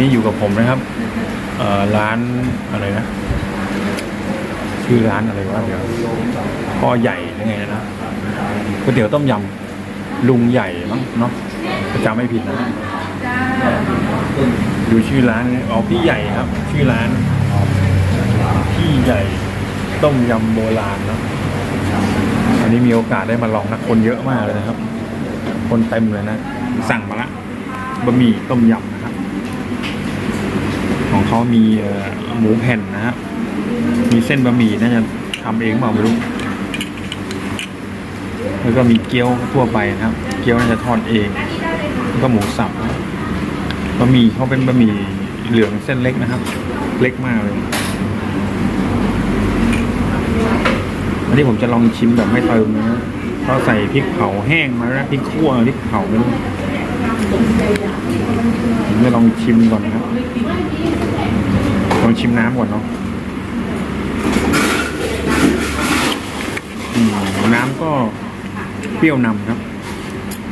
นี้อยู่กับผมนะครับร้านอะไรนะ ชื่อร้านอะไรวะเดี๋ยวพ่อใหญ่ยังไงนะก๋วยเตี๋ยวต้มยำลุงใหญ่มั้งเนาะจำไม่ผิดนะดูชื่อร้านอ๋อพี่ใหญ่ครับ ชื่อร้านพี่ใหญ่ต้มยำโบราณเนาะอันนี้มีโอกาสได้มาลองนะคนเยอะมากเลยนะครับ คนเต็มเลยนะ สั่งมาละบะหมี่ต้มยำนะ ของเขามีหมูแผ่นนะครับมีเส้นบะหมี่น่าจะทำเองเปล่าไม่รู้ แล้วก็มีเกี๊ยวทั่วไปนะครับ เกี๊ยวน่าจะทอดเอง แล้วก็หมูสับบะหมี่เขาเป็นบะหมี่เหลืองเส้นเล็กนะครับ เล็กมากเลยอันนี้ผมจะลองชิมแบบไม่เติมนะเขาใส่พริกเผาแห้งมาแล้วพริกขั่วพริกเผาไม่รู้ ผมจะลองชิมก่อนนะครับ ลองชิมน้ำก่อนเนาะน้ำก็เปรี้ยวนำครับ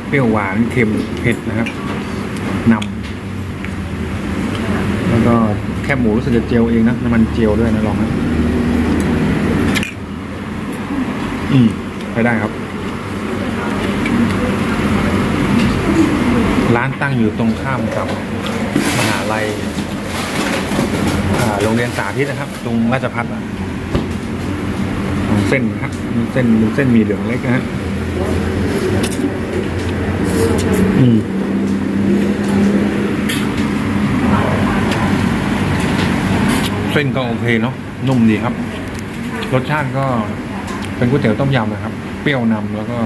เปรี้ยวหวานเค็มเผ็ดนะครับนำแล้วก็แคบหมูรู้สึกจะเจียวเองนะน้ำมันเจียวด้วยนะลองนะอืมไปได้ครับ ร้านตั้งอยู่ตรงข้ามกับมหาลัยโรงเรียนสาธิตนะครับ ตรงราชพัฒน์อะตรงเส้นนะครับมีเส้นมีเส้นมีเหลืองเล็กนะฮะอืมเส้นก็โอเคเนาะนุ่มดีครับ รสชาติก็เป็นก๋วยเตี๋ยวต้มยำนะครับ เปรี้ยวนำแล้วก็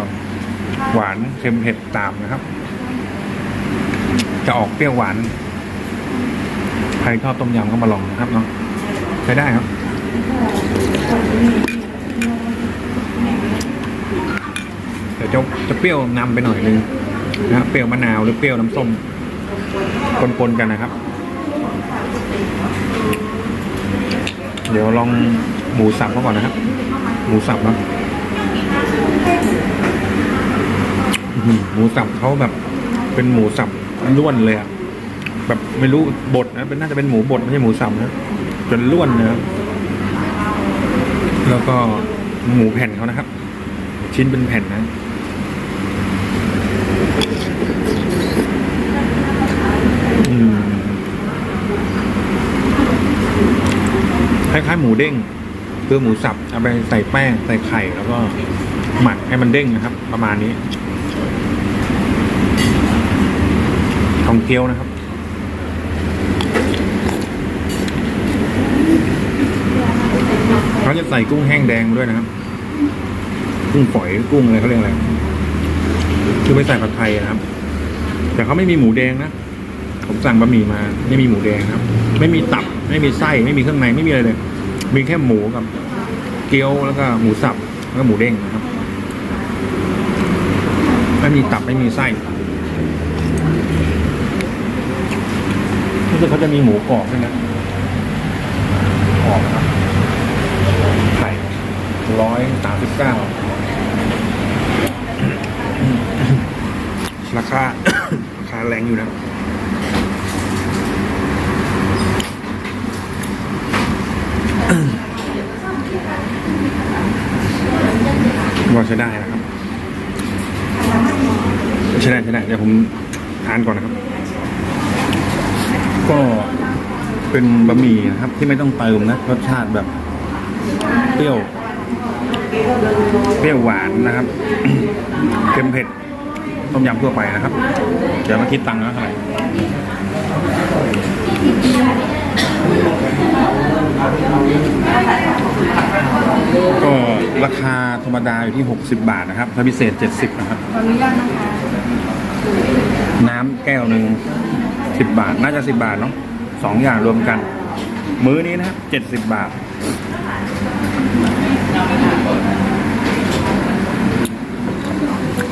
หวานเค็มเผ็ดตามนะครับ จะออกเปรี้ยวหวาน ใครชอบต้มยำก็มาลองนะครับเนาะใช้ได้ครับเดี๋ยวจะจะเปรี้ยวนำไปหน่อยนึงนะครับเปรี้ยวมะนาวหรือเปรี้ยวน้ำส้มปนๆกันนะครับ เดี๋ยวลองหมูสับเขาก่อนนะครับ หมูสับนะหมูสับเขาแบบเป็นหมูสับ ล้วนเลยแบบไม่รู้บดนะเป็นน่าจะเป็นหมูบดไม่ใช่หมูสับนะจนล้วนนะครับแล้วก็หมูแผ่นเขานะครับ ชิ้นเป็นแผ่นนะคล้ายๆหมูเด้งคือหมูสับเอาไปใส่แป้งใส่ไข่แล้วก็หมักให้มันเด้งนะครับ ประมาณนี้ ของเกี๊ยวนะครับ เขาจะใส่กุ้งแห้งแดงด้วยนะครับ กุ้งฝอยกุ้งอะไรเขาเรียกอะไร คือไม่ใส่ผัดไทยนะครับ แต่เขาไม่มีหมูแดงนะ ผมสั่งบะหมี่มา ไม่มีหมูแดงครับ ไม่มีตับ ไม่มีไส้ ไม่มีเครื่องใน ไม่มีอะไรเลย มีแค่หมูกับ เกี๊ยวแล้วก็หมูสับ แล้วก็หมูเด้งนะครับ ไม่มีตับ ไม่มีไส้รู้ สึกเขาจะมีหมูกรอบด้วยนะกรอบนะครับไข่ร้อยสามสิบเก้าราคา ราคาแรงอยู่นะว่าใช้ได้นะครับใช้ได้ใช้ได้เดี๋ยวผมทานก่อนนะครับ ก็เป็นบะหมี่นะครับ ที่ไม่ต้องเติมนะรสชาติแบบ เปรี้ยว เปรี้ยวหวานนะครับ เค็มเผ็ดต้มยำทั่วไปนะครับ เดี๋ยวมาคิดตังค์แล้วเท่าไหร่ก็ราคาธรรมดาอยู่ที่ 60 บาทนะครับถ้าพิเศษ 70 นะครับขออนุญาตนะคะน้ำแก้วหนึ่ง 10บาท น่าจะ10บาทเนาะสองอย่างรวมกัน มื้อนี้นะครับ70บาท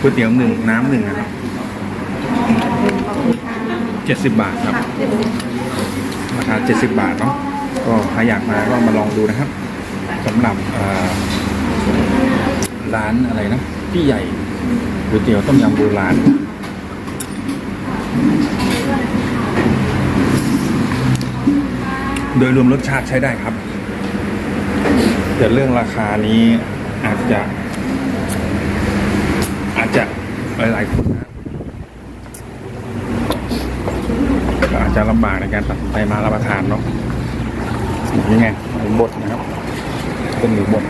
ก๋วยเตี๋ยวหนึ่งน้ำหนึ่งนะครับเจ็ดสิบบาทครับ ราคาเจ็ดสิบบาทเนาะ ก็ใครอยากมาก็มาลองดูนะครับสำหรับร้านอะไรนะ พี่ใหญ่ก๋วยเตี๋ยวต้มยำโบราณ โดยรวมรสชาติใช้ได้ครับ แต่เรื่องราคานี้อาจจะ อาจจะหลายๆคนนะก็อาจจะลำบากในการตัดสินใจมารับประทานเนาะนี่ไงหมูบดนะครับ เป็นหมูบด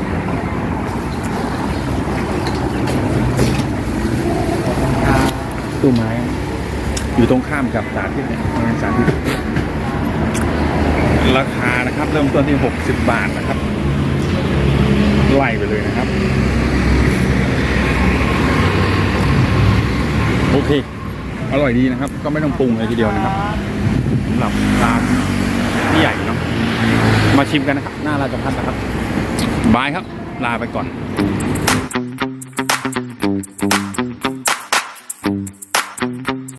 ตู้ไม้ อยู่ตรงข้ามกับสาธิตเนี่ยงานสาธิต ราคานะครับ เริ่มต้นที่ 60 บาทนะครับ ไล่ไปเลยนะครับ โอเค อร่อยดีนะครับ ก็ไม่ต้องปรุงเลยทีเดียวนะครับสำหรับร้านที่ใหญ่เนาะมาชิมกันนะครับ หน้าราชพัฒน์นะครับบายครับ ลาไปก่อน